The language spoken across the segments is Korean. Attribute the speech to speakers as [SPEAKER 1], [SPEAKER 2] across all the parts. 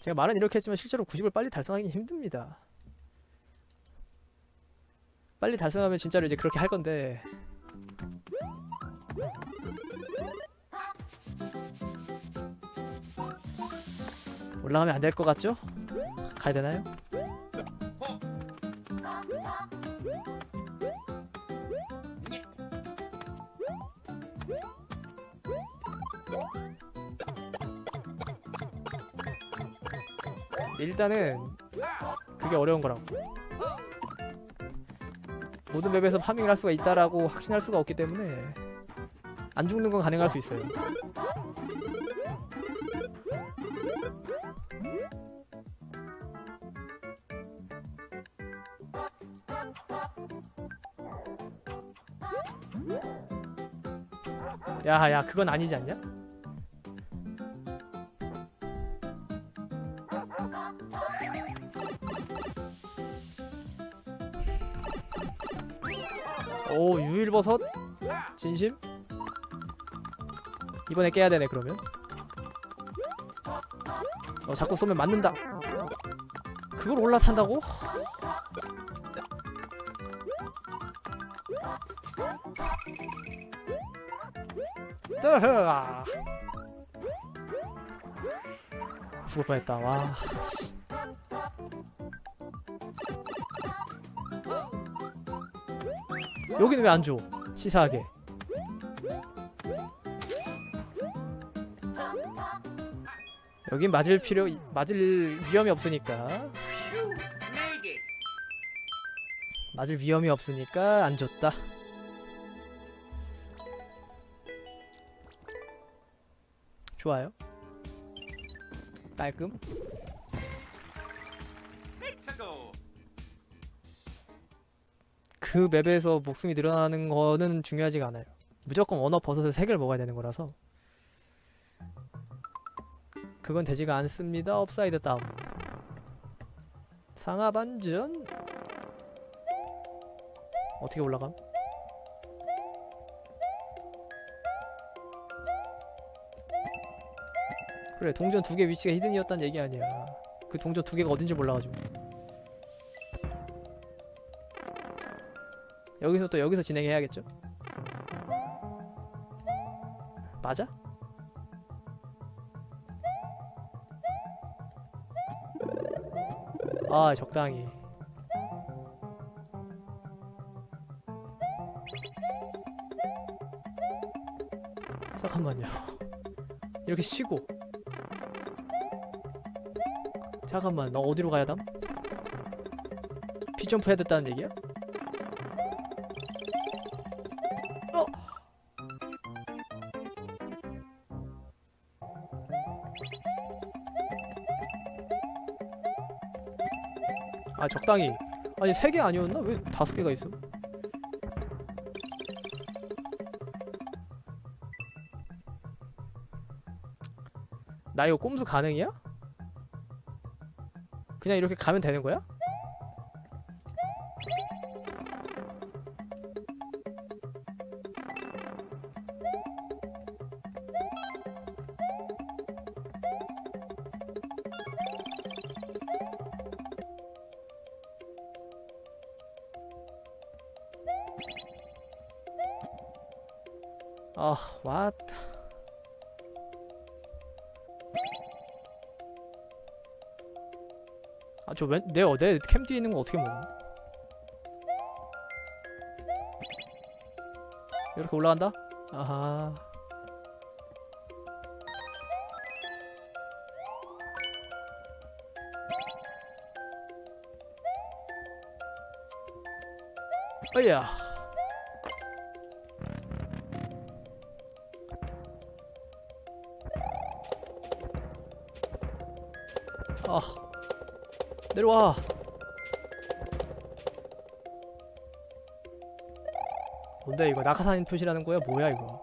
[SPEAKER 1] 제가 말은 이렇게 했지만 실제로 90을 빨리 달성하기는 힘듭니다. 빨리 달성하면 진짜로 이제 그렇게 할 건데 올라가면 안 될 것 같죠? 가야 되나요? 일단은 그게 어려운 거라고 모든 맵에서 파밍을 할 수가 있다라고 확신할 수가 없기 때문에 안 죽는 건 가능할 수 있어요 야야 그건 아니지 않냐? 오 유일버섯? 진심? 이번에 깨야 되네 그러면. 어 자꾸 쏘면 맞는다. 그걸 올라탄다고? 뜨흐아. 죽을 뻔했다. 와 여기는 왜 안 줘? 치사하게. 여긴 맞을 필요 맞을 위험이 없으니까 맞을 위험이 없으니까 안 줬다. 좋아요. 깔끔. 그 맵에서 목숨이 늘어나는 거는 중요하지가 않아요. 무조건 원어 버섯을 3개를 먹어야 되는 거라서 그건 되지가 않습니다. 업사이드 다운 상하 반전 어떻게 올라감? 그래 동전 두 개 위치가 히든이었단 얘기 아니야 그 동전 두 개가 어딘지 몰라가지고 여기서 또 여기서 진행해야겠죠? 맞아? 아 적당히 잠깐만요 이렇게 쉬고 잠깐만 나 어디로 가야 담? 피점프 해야 됐다는 얘기야? 아 적당히 아니 세 개 아니었나? 왜 다섯 개가 있어? 나 이거 꼼수 가능이야? 그냥 이렇게 가면 되는 거야? 아, 왓. 아, 저 왼, 내, 어, 내캠 뒤에 있는 거 어떻게 먹어? 이렇게 올라간다? 아하. 어이야. 내려와. 뭔데 이거? 낙하산 표시라는 거야? 뭐야 이거?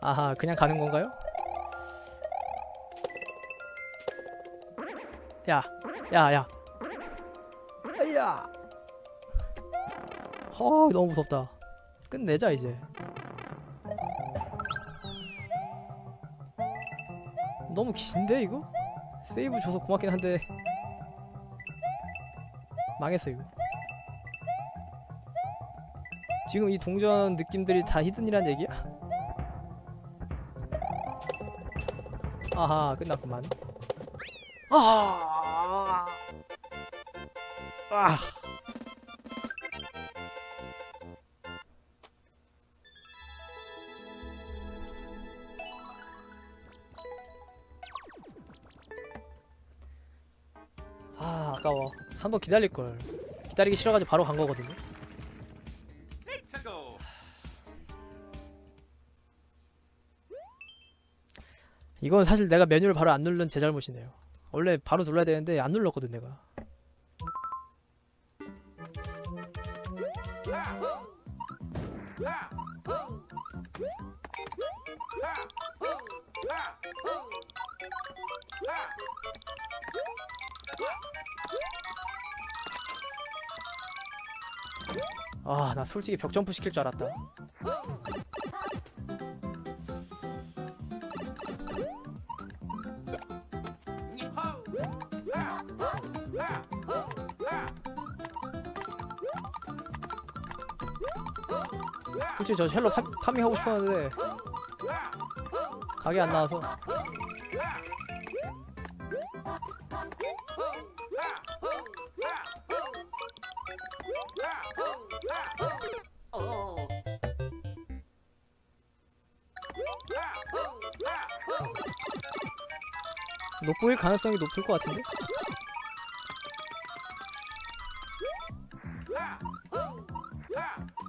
[SPEAKER 1] 아하 그냥 가는 건가요? 야 야야. 아야. 어 너무 무섭다. 끝내자 이제. 너무 긴데 이거? 세이브 줘서 고맙긴 한데 망했어 이거 지금 이 동전 느낌들이 다 히든이란 얘기야? 아하 끝났구만 아, 아. 아 아까워 한 번 기다릴걸. 기다리기 싫어가지고 바로 간 거거든요. 이건 사실 내가 메뉴를 바로 안 누른 제 잘못이네요. 원래 바로 눌러야 되는데 안 눌렀거든 내가 솔직히 벽 점프 시킬 줄 알았다. 솔직히 저 헬로 파, 파밍 하고 싶었는데 가게 안 나와서 보일 가능성이 높을 것 같은데?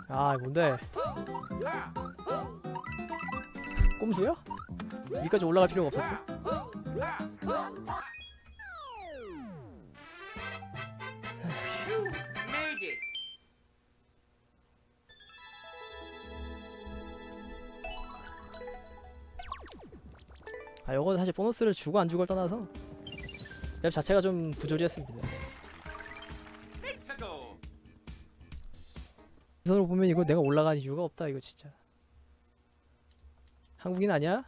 [SPEAKER 1] 아 뭔데? 꼼수야? 여기까지 올라갈 필요가 없었어? 아 이건 사실 보너스를 주고 안 주고를 떠나서 맵 자체가 좀 부조리했습니다. 시선으로 보면 이거 내가 올라간 이유가 없다 이거 진짜 한국인 아니야?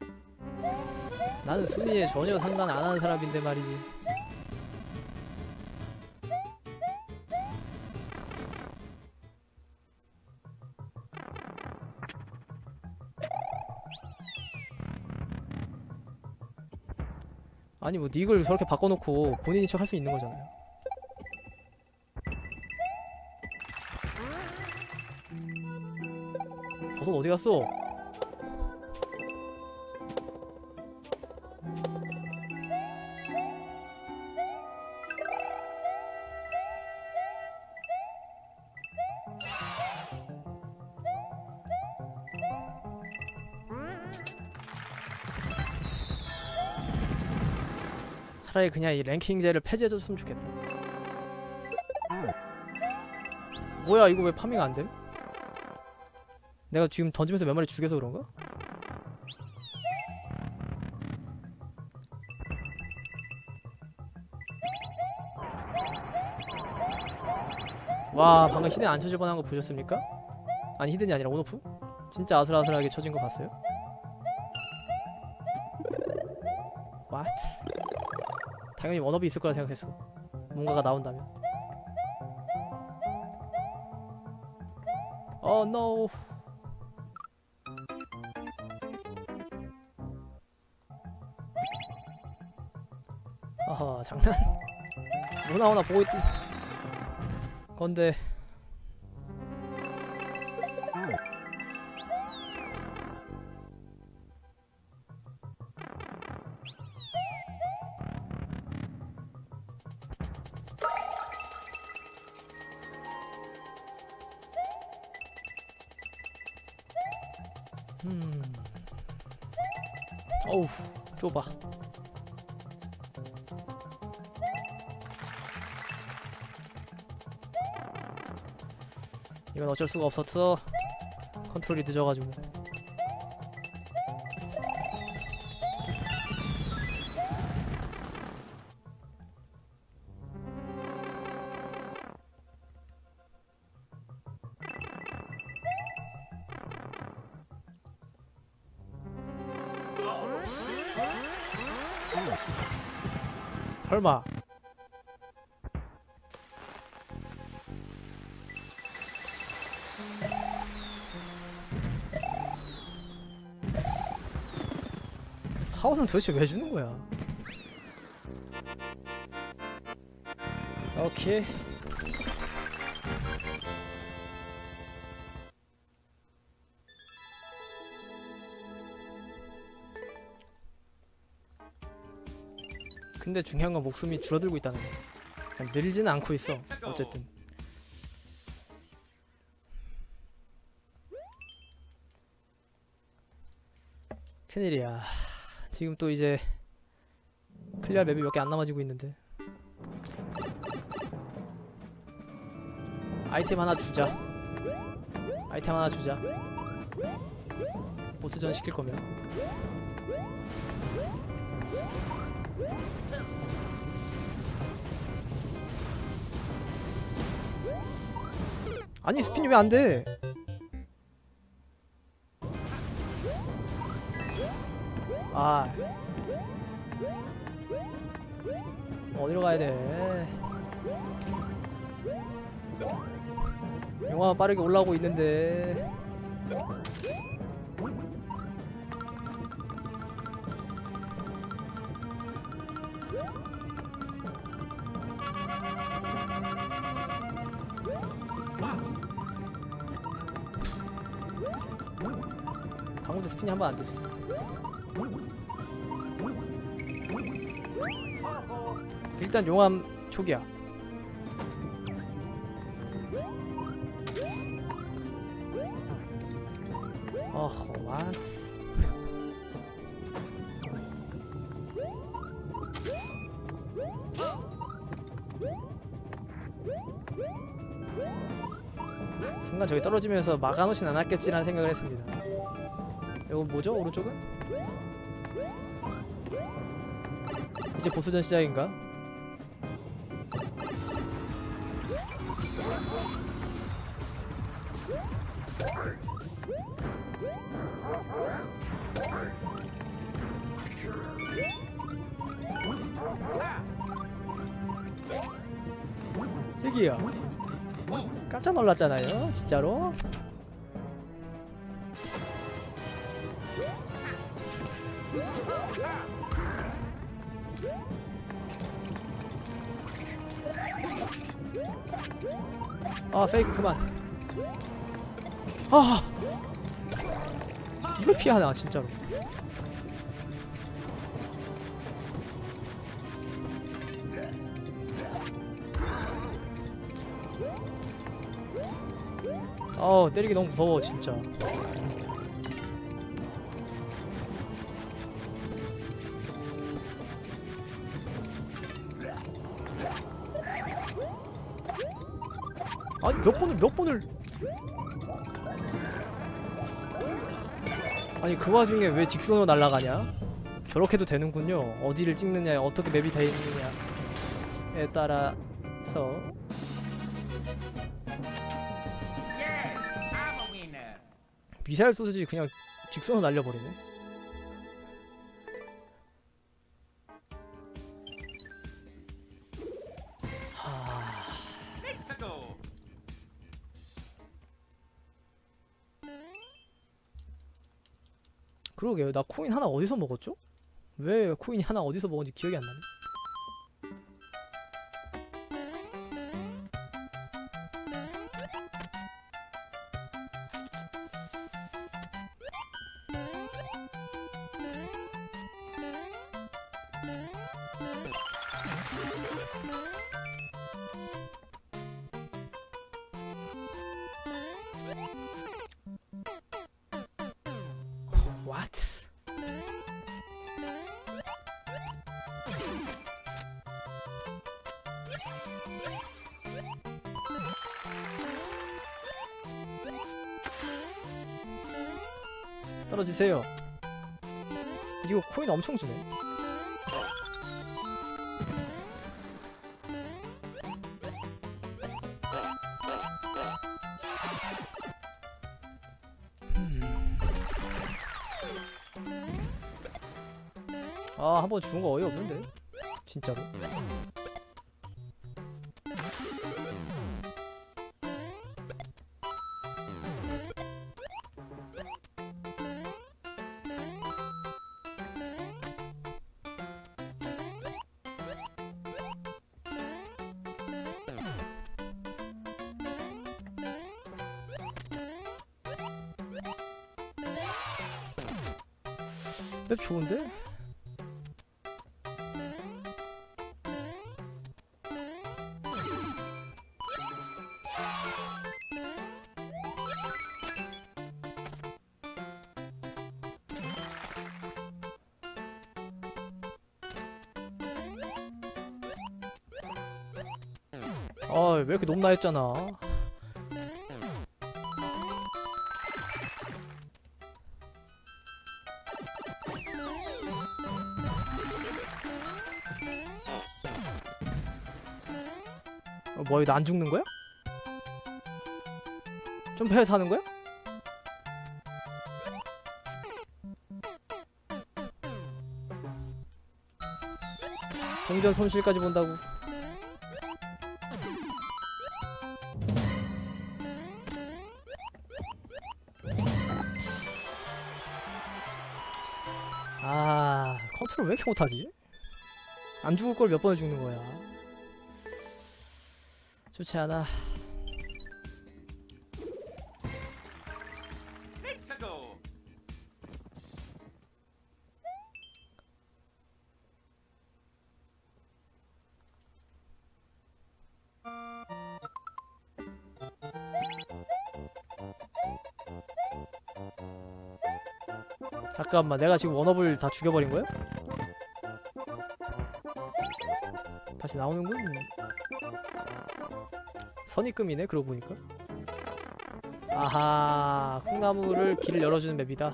[SPEAKER 1] 나는 순위에 전혀 상관 안 하는 사람인데 말이지 아니 뭐 닉을 저렇게 바꿔놓고 본인인 척 할 수 있는 거잖아요 버섯 어디 갔어? 차라리 그냥 이 랭킹제를 폐지해줬으면 좋겠다. 뭐야 이거 왜 파밍 안 됨? 내가 지금 던지면서 몇 마리 죽여서 그런가? 와 방금 히든 안 쳐질 뻔한 거 보셨습니까? 아니 히든이 아니라 온오프? 진짜 아슬아슬하게 쳐진 거 봤어요? What? 당연히 원업이 있을 거라 생각했어 뭔가가 나온다면. Oh no. 아하 장난. 뭐 나오나 보고 있던 건데 음. 어우 좁아. 이건 어쩔 수가 없었어. 컨트롤이 늦어가지고 설마 하우는 도대체 왜 주는 거야? 오케이. 근데 중요한 건 목숨이 줄어들고 있다는 거. 늘지는 않고 있어. 어쨌든. 큰일이야. 지금 또 이제 클리어 맵이 몇 개 안 남아지고 있는데. 아이템 하나 주자. 아이템 하나 주자. 보스전 시킬 거면. 아니 스피이 왜 안 돼? 아 어디로 가야 돼? 영화 빠르게 올라오고 있는데 방금도 스피이 한번 안 됐어. 일단 용암 초기야. 어허, 왓? 순간 저기 떨어지면서 막아놓진 않았겠지라는 생각을 했습니다. 이거 뭐죠? 오른쪽은? 이제 보스전 시작인가? 저기요. 깜짝 놀랐잖아요, 진짜로. 아 페이크 그만. 아. 이걸 피하나 진짜로. 아 때리기 너무 무서워 진짜 아니 몇 번을 몇 번을 아니 그 와중에 왜 직선으로 날아가냐? 저렇게도 되는군요. 어디를 찍느냐, 어떻게 맵이 되어 있느냐에 따라서. 미사일 쏘듯이 그냥 직선으로 날려버리네. 그러게요. 나 코인 하나 어디서 먹었죠? 왜 코인이 하나 어디서 먹은지 기억이 안 나네. 떨어지세요. 이거 코인 엄청 주네. 아, 한 번 죽은 거 어이없는데. 진짜로 아, 왜 이렇게 높나 했잖아. 어, 뭐야, 나 안 죽는 거야? 점프해서 하는 거야? 동전 손실까지 본다고. 컨트롤 왜 이렇게 못하지? 안 죽을 걸 몇 번을 죽는 거야. 좋지 않아. 잠깐만, 내가 지금 원업을 다 죽여버린 거야? 다시 나오는군. 선입금이네, 그러고 보니까. 아하, 콩나무를 길을 열어주는 맵이다.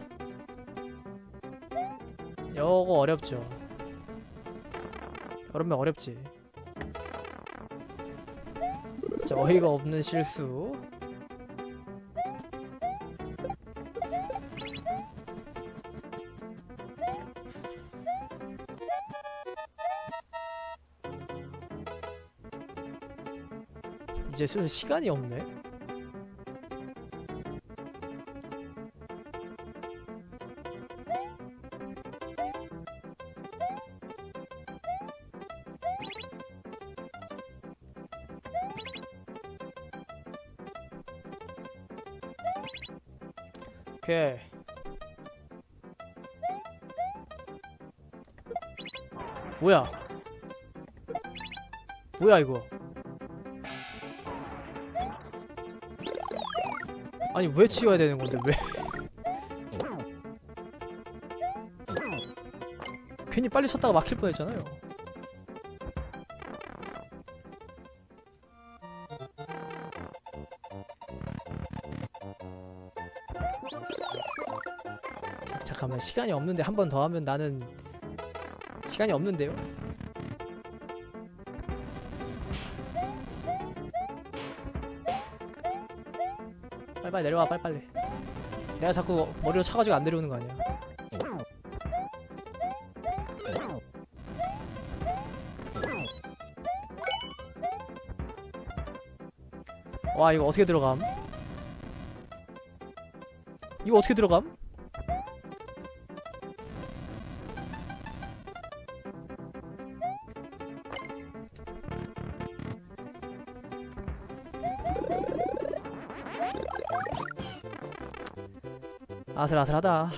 [SPEAKER 1] 요거 어렵죠. 여름면 어렵지. 진짜 어이가 없는 실수. 이제 슬슬 시간이 없네. 오케이. 뭐야? 뭐야 이거? 아니 왜 치워야 되는 건데 왜? 괜히 빨리 쳤다가 막힐 뻔했잖아요. 자, 잠깐만 시간이 없는데 한 번 더 하면 나는 시간이 없는데요? 빨리빨리 내려와 빨리빨리 내가 자꾸 머리로 차가지고 안 내려오는 거 아니야 와 이거 어떻게 들어감? 이거 어떻게 들어감? 아슬아슬하다.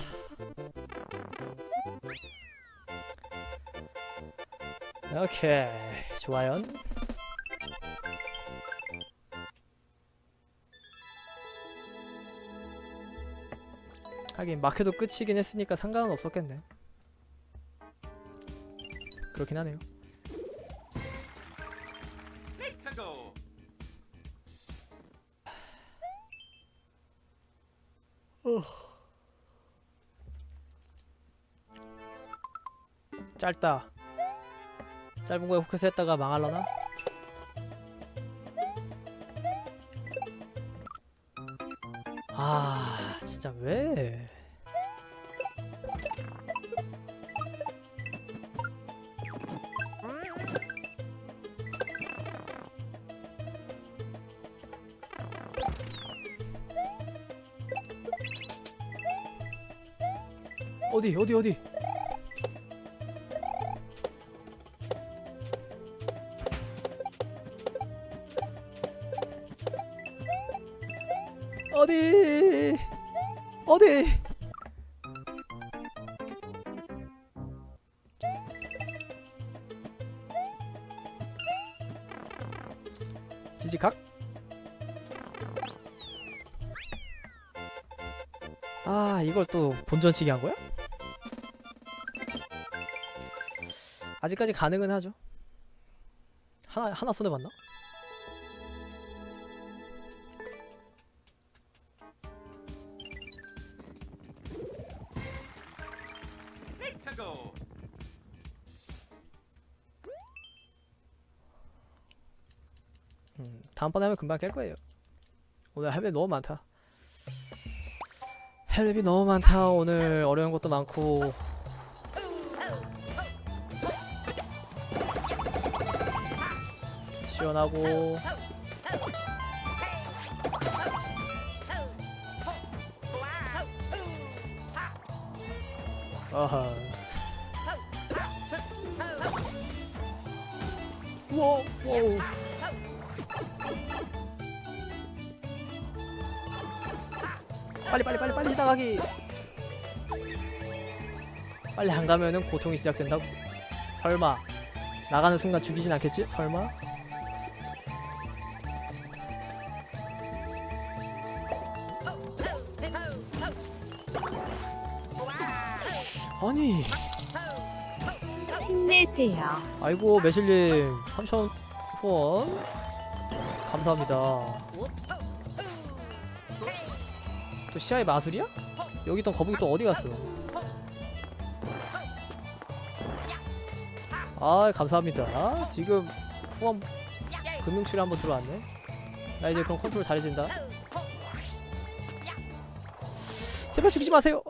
[SPEAKER 1] 오케이, 좋아요. 하긴 마크도 끝이긴 했으니까 상관은 없었겠네. 그렇긴 하네요.
[SPEAKER 2] Let's
[SPEAKER 1] 짧다. 짧은 거에 포커스 했다가 망할라나? 아 진짜 왜? 어디 어디 어디? 어디 어디 지지각 아 이걸 또 본전치기 한 거야? 아직까지 가능은 하죠 하나 하나 손해 봤나? 음, 다음번에 하면 금방 깰 거예요. 오늘 할 일 너무 많다. 할 일이 너무 많다. 오늘 어려운 것도 많고. 시원하고. 아하. 우와, 와우. 빨리 빨리 빨리 빨리 지나가기 빨리 안 가면은 고통이 시작된다고 설마 나가는 순간 죽이진 않겠지? 설마? 아니
[SPEAKER 3] 힘내세요.
[SPEAKER 1] 아이고 매실님 3천 후원 감사합니다 또 시야의 마술이야? 여기 있던 거북이 또 어디 갔어? 아 감사합니다 지금 후원 금융출에 한번 들어왔네 나 이제 그럼 컨트롤 잘해진다 제발 죽이지 마세요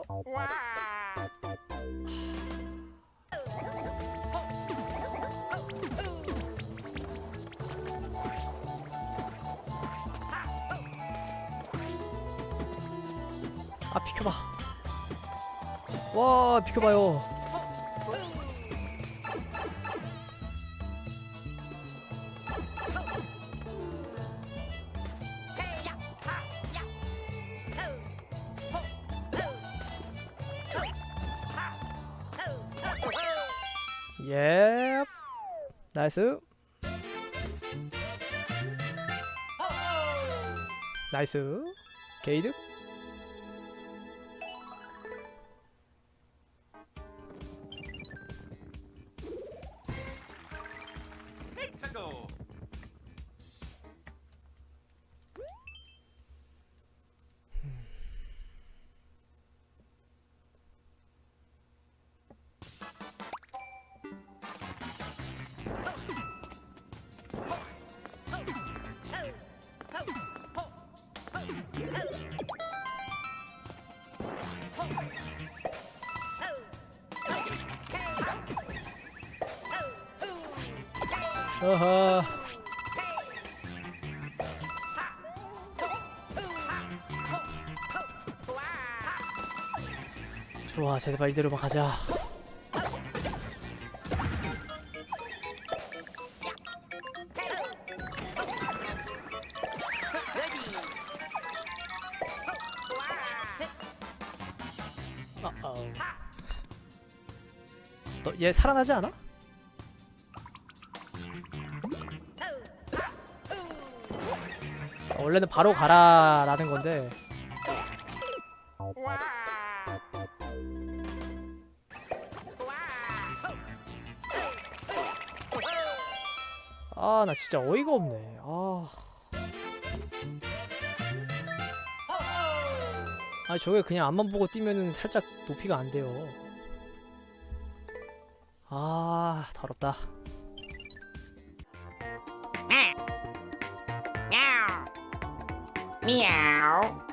[SPEAKER 1] 아 비켜봐. 와 비켜봐요. 예 나이스. 나이스. 게이드 어허 좋아 제발 이대로만 가자. 너얘 살아나지 않아? 원래는 바로 가라라는 건데. 아 나 진짜 어이가 없네. 아. 아니 저게 그냥 앞만 보고 뛰면은 살짝 높이가 안 돼요. 아 더럽다
[SPEAKER 4] Meow.